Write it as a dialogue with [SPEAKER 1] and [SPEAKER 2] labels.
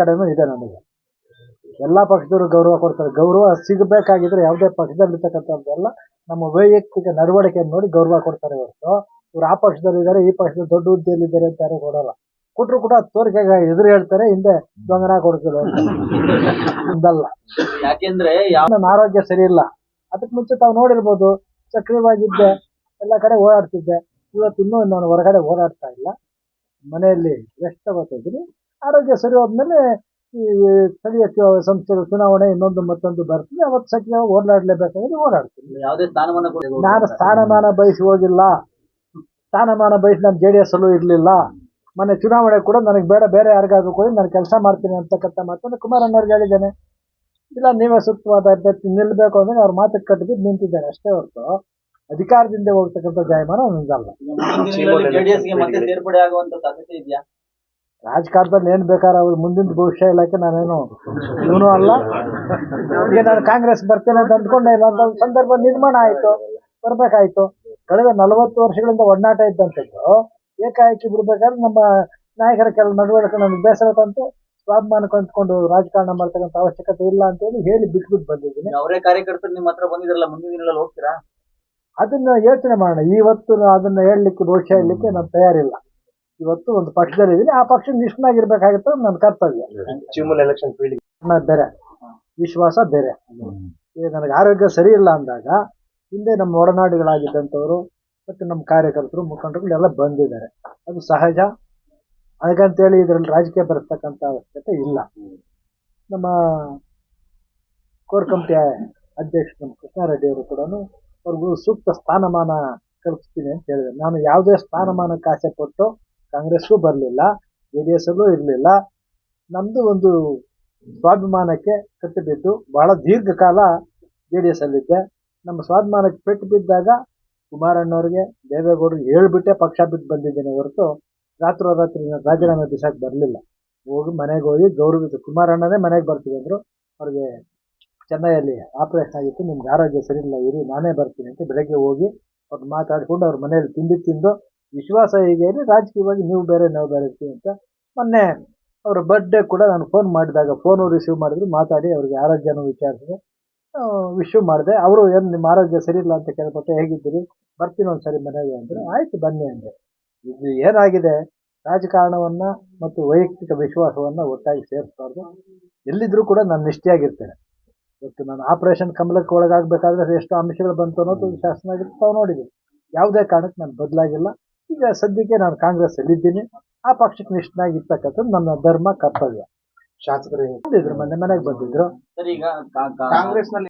[SPEAKER 1] ಕಡೆನೂ ಇದೆ ನಮಗೆ. ಎಲ್ಲ ಪಕ್ಷದವರು ಗೌರವ ಕೊಡ್ತಾರೆ. ಗೌರವ ಸಿಗಬೇಕಾಗಿದ್ರೆ ಯಾವುದೇ ಪಕ್ಷದಲ್ಲಿರ್ತಕ್ಕಂಥದ್ದೆಲ್ಲ ನಮ್ಮ ವೈಯಕ್ತಿಕ ನಡವಳಿಕೆಯನ್ನು ನೋಡಿ ಗೌರವ ಕೊಡ್ತಾರೆ ಹೊರತು. ಇವ್ರು ಆ ಪಕ್ಷದಲ್ಲಿ ಇದ್ದಾರೆ ಈ ಪಕ್ಷದಲ್ಲಿ ದೊಡ್ಡ ಹುದ್ದೆಯಲ್ಲಿ ಇದ್ದಾರೆ ಅಂತ ಯಾರು ಕೊಡಲ್ಲ. ಕೊಟ್ಟರು ಕೂಡ ತೋರಿಕೆಗೆ ಎದುರು ಹೇಳ್ತಾರೆ ಹಿಂದೆ ದೊಂಗನ ಕೊಡ್ತಿಲ್ಲ ಅಂದಲ್ಲ.
[SPEAKER 2] ಯಾಕೆಂದ್ರೆ
[SPEAKER 1] ನನ್ನ ಆರೋಗ್ಯ ಸರಿ ಇಲ್ಲ. ಅದಕ್ಕೆ ಮುಂಚೆ ತಾವು ನೋಡಿರ್ಬೋದು ಸಕ್ರಿಯವಾಗಿದ್ದೆ ಎಲ್ಲ ಕಡೆ ಓಡಾಡ್ತಿದ್ದೆ. ಇವತ್ತು ಇನ್ನೂ ನಾನು ಹೊರಗಡೆ ಓಡಾಡ್ತಾ ಇಲ್ಲ. ಮನೆಯಲ್ಲಿ ರೆಸ್ಟ್ ತಗೋತಿದ್ದೀನಿ ಆರೋಗ್ಯ ಸರಿ ಹೋದ್ಮೇಲೆ ಈ ಸ್ಥಳೀಯ ಸಂಸ್ಥೆಗಳ ಚುನಾವಣೆ ಇನ್ನೊಂದು ಮತ್ತೊಂದು ಬರ್ತದೆ. ಅವತ್ತು ಸಕ್ರಿಯವಾಗಿ ಓಡಾಡ್ಲೇಬೇಕಾದ್ರೆ ಓಡಾಡ್ತೀನಿ
[SPEAKER 2] ಯಾವುದೇ ಸ್ಥಾನಮಾನ
[SPEAKER 1] ನಾನು ಸ್ಥಾನಮಾನ ಬಯಸಿ ಹೋಗಿಲ್ಲ. ಸ್ಥಾನಮಾನ ಬಯಸಿ ನಾನು ಜೆ ಡಿ ಎಸ್ ಅಲ್ಲೂ ಇರಲಿಲ್ಲ. ಮೊನ್ನೆ ಚುನಾವಣೆ ಕೂಡ ನನಗೆ ಬೇಡ ಬೇರೆ ಯಾರಿಗಾದ್ರೂ ಕೂಡ ನಾನು ಕೆಲಸ ಮಾಡ್ತೀನಿ ಅಂತಕ್ಕಂಥ ಮಾತನ್ನು ಕುಮಾರಣ್ಣವ್ರಿಗೆ ಹೇಳಿದ್ದೇನೆ. ಇಲ್ಲ ನೀವೇ ಸೂಕ್ತವಾದ ಅಭ್ಯರ್ಥಿ ನಿಲ್ಲಬೇಕು ಅಂದ್ರೆ ಅವ್ರ ಮಾತಿಗೆ ಕಟ್ಟಿದ್ದು ನಿಂತಿದ್ದಾರೆ ಅಷ್ಟೇ ಹೊರತು ಅಧಿಕಾರದಿಂದ ಹೋಗ್ತಕ್ಕಂಥ ಜಾಯಮಾನ ನಂದಲ್ಲ ರಾಜಕಾರಣದಲ್ಲಿ ಏನ್ ಬೇಕಾದ್ರೆ ಅವ್ರು ಮುಂದಿನ ಭವಿಷ್ಯ ಇಲಾಖೆ ನಾನೇನು ಇವನು ಅಲ್ಲ. ಈಗ ನಾನು ಕಾಂಗ್ರೆಸ್ ಬರ್ತೇನೆ ಅಂತ ಅಂದ್ಕೊಂಡೆ ಇಲ್ಲ ಅಂತ ಒಂದು ಸಂದರ್ಭ ನಿರ್ಮಾಣ ಆಯ್ತು ಬರ್ಬೇಕಾಯ್ತು. ಕಳೆದ ನಲವತ್ತು ವರ್ಷಗಳಿಂದ ಒಡನಾಟ ಇದ್ದಂಥದ್ದು ಏಕಾಏಕಿ ಬಿಡ್ಬೇಕಾದ್ರೆ ನಮ್ಮ ನಾಯಕರ ಕೆಲ ನಡವಳಿಕೆ ನನಗೆ ಬೇಸರ ತಂತು ಸ್ವಾಭಿಮಾನಕ್ಕೆ ಅಂದ್ಕೊಂಡು ರಾಜಕಾರಣ ಮಾಡ್ತಕ್ಕಂಥ ಅವಶ್ಯಕತೆ ಇಲ್ಲ ಅಂತ ಹೇಳಿ ಬಿಟ್ಬಿಟ್ಟು ಬಂದಿದ್ದೀನಿ.
[SPEAKER 2] ಅವರೇ ಕಾರ್ಯಕರ್ತರು ನಿಮ್ಮ ಹತ್ರ ಬಂದಿದ್ರಲ್ಲ ಮುಂದಿನ ದಿನಗಳಲ್ಲಿ ಹೋಗ್ತೀರಾ?
[SPEAKER 1] ಅದನ್ನ ಯೋಚನೆ ಮಾಡೋಣ. ಇವತ್ತು ಅದನ್ನ ಹೇಳಲಿಕ್ಕೆ ಭವಿಷ್ಯ ಹೇಳಲಿಕ್ಕೆ ನಾನು ತಯಾರಿಲ್ಲ. ಇವತ್ತು ಒಂದು ಪಕ್ಷದಲ್ಲಿ ಇದೀನಿ ಆ ಪಕ್ಷ ನಿಷ್ಠನಾಗಿರ್ಬೇಕಾಗತ್ತೆ ನನ್ನ ಕರ್ತವ್ಯ.
[SPEAKER 3] ಎಲೆಕ್ಷನ್ ಫೀಲ್ಡ್
[SPEAKER 1] ಬೇರೆ. ವಿಶ್ವಾಸ ಬೇರೆ. ಈಗ ನನಗೆ ಆರೋಗ್ಯ ಸರಿ ಇಲ್ಲ ಅಂದಾಗ ಹಿಂದೆ ನಮ್ಮ ಒಡನಾಡಿಗಳಾಗಿದ್ದಂಥವ್ರು ಮತ್ತು ನಮ್ಮ ಕಾರ್ಯಕರ್ತರು ಮುಖಂಡರುಗಳು ಎಲ್ಲ ಬಂದಿದ್ದಾರೆ. ಅದು ಸಹಜ. ಹಾಗಂತೇಳಿ ಇದರಲ್ಲಿ ರಾಜಕೀಯ ಬರ್ತಕ್ಕಂಥ ಅವಶ್ಯಕತೆ ಇಲ್ಲ. ನಮ್ಮ ಕೋರ್ ಕಮಿಟಿಯ ಅಧ್ಯಕ್ಷ ನಮ್ಮ ಕೃಷ್ಣಾರೆಡ್ಡಿ ಅವರು ಕೂಡ ಅವ್ರಿಗೂ ಸೂಕ್ತ ಸ್ಥಾನಮಾನ ಕಲ್ಪಿಸ್ತೀನಿ ಅಂತ ಹೇಳಿದೆ ನಾನು ಯಾವುದೇ ಸ್ಥಾನಮಾನಕ್ಕೆ ಆಸೆ ಪಟ್ಟು ಕಾಂಗ್ರೆಸ್ಗೂ ಬರಲಿಲ್ಲ, ಜೆ ಡಿ ಎಸ್ ಇರಲಿಲ್ಲ. ನಮ್ಮದು ಒಂದು ಸ್ವಾಭಿಮಾನಕ್ಕೆ ಕಟ್ಟು ಬಿದ್ದು ಬಹಳ ದೀರ್ಘಕಾಲ ಜೆ ಡಿ ಎಸ್ ಅಲ್ಲಿದ್ದೆ ನಮ್ಮ ಸ್ವಾಭಿಮಾನಕ್ಕೆ ಪೆಟ್ಟು ಬಿದ್ದಾಗ ಕುಮಾರಣ್ಣವ್ರಿಗೆ ದೇವೇಗೌಡರು ಹೇಳ್ಬಿಟ್ಟೆ ಪಕ್ಷ ಬಿಟ್ಟು ಬಂದಿದ್ದೇನೆ ಹೊರತು ರಾತ್ರೋರಾತ್ರಿ ರಾಜೀನಾಮೆ ಬಿಸಾಕ್ ಬರಲಿಲ್ಲ. ಹೋಗಿ ಮನೆಗೆ ಹೋಗಿ ಗೌರವಿತ ಕುಮಾರಣ್ಣನೇ ಮನೆಗೆ ಬರ್ತೀವಿ ಅಂದರು. ಅವ್ರಿಗೆ ಚೆನ್ನೈಯಲ್ಲಿ ಆಪರೇಷನ್ ಆಗಿತ್ತು, ನಿಮ್ಗೆ ಆರೋಗ್ಯ ಸರಿ ಇಲ್ಲ, ಇರಿ, ನಾನೇ ಬರ್ತೀನಿ ಅಂತ ಬೆಳಗ್ಗೆ ಹೋಗಿ ಅವ್ರು ಮಾತಾಡಿಕೊಂಡು ಅವ್ರ ಮನೆಯಲ್ಲಿ ತಿಂಡಿ ತಿಂದು ವಿಶ್ವಾಸ ಹೀಗೆ ಇದೆ. ರಾಜಕೀಯವಾಗಿ ನೀವು ಬೇರೆ, ನಾವು ಬೇರೆ ಇರ್ತೀವಿ ಅಂತ. ಮೊನ್ನೆ ಅವರ ಬರ್ಡೇ ಕೂಡ ನಾನು ಫೋನ್ ಮಾಡಿದಾಗ ಫೋನು ರಿಸೀವ್ ಮಾಡಿದ್ರು, ಮಾತಾಡಿ ಅವ್ರಿಗೆ ಆರೋಗ್ಯನೂ ವಿಚಾರಿಸಿದೆ. ವಿಶ್ವ ಮಾಡಿದೆ. ಅವರು ಏನು ನಿಮ್ಮ ಆರೋಗ್ಯ ಸರಿ ಇಲ್ಲ ಅಂತ ಕೇಳ್ಬಿಟ್ಟು, ಹೇಗಿದ್ದೀರಿ? ಬರ್ತೀನಿ ಒಂದ್ಸರಿ ಮನೆಗೆ ಅಂದರು. ಆಯಿತು, ಬನ್ನಿ ಅಂದೆ. ಇದು ಏನಾಗಿದೆ? ರಾಜಕಾರಣವನ್ನು ಮತ್ತು ವೈಯಕ್ತಿಕ ವಿಶ್ವಾಸವನ್ನು ಒಟ್ಟಾಗಿ ಸೇರಿಸ್ಬಾರ್ದು. ಎಲ್ಲಿದ್ದರೂ ಕೂಡ ನಾನು ನಿಷ್ಠೆಯಾಗಿರ್ತೇನೆ. ಇವತ್ತು ನಾನು ಆಪರೇಷನ್ ಕಮಲಕ್ಕೆ ಒಳಗಾಗಬೇಕಾದ್ರೆ ಎಷ್ಟು ಅಂಶಗಳು ಬಂತು ಅನ್ನೋದು ಶಾಸನ ಆಗಿತ್ತು ತಾವು ನೋಡಿದ್ದೀವಿ ಯಾವುದೇ ಕಾರಣಕ್ಕೆ ನಾನು ಬದಲಾಗಿಲ್ಲ. ಈಗ ಸದ್ಯಕ್ಕೆ ನಾನು ಕಾಂಗ್ರೆಸ್ ಅಲ್ಲಿದ್ದೀನಿ ಆ ಪಕ್ಷಕ್ಕೆ ನಿಷ್ಠನಾಗಿರ್ತಕ್ಕಂಥದ್ದು ನನ್ನ ಧರ್ಮ ಕರ್ತವ್ಯ.
[SPEAKER 3] ಶಾಸಕರು
[SPEAKER 1] ಬಂದಿದ್ರು ಮೊನ್ನೆ ಮನೆಗೆ ಬಂದಿದ್ರು.
[SPEAKER 2] ಸರ್ ಈಗ ಕಾ- ಕಾ-
[SPEAKER 3] ಕಾಂಗ್ರೆಸ್ನಲ್ಲಿ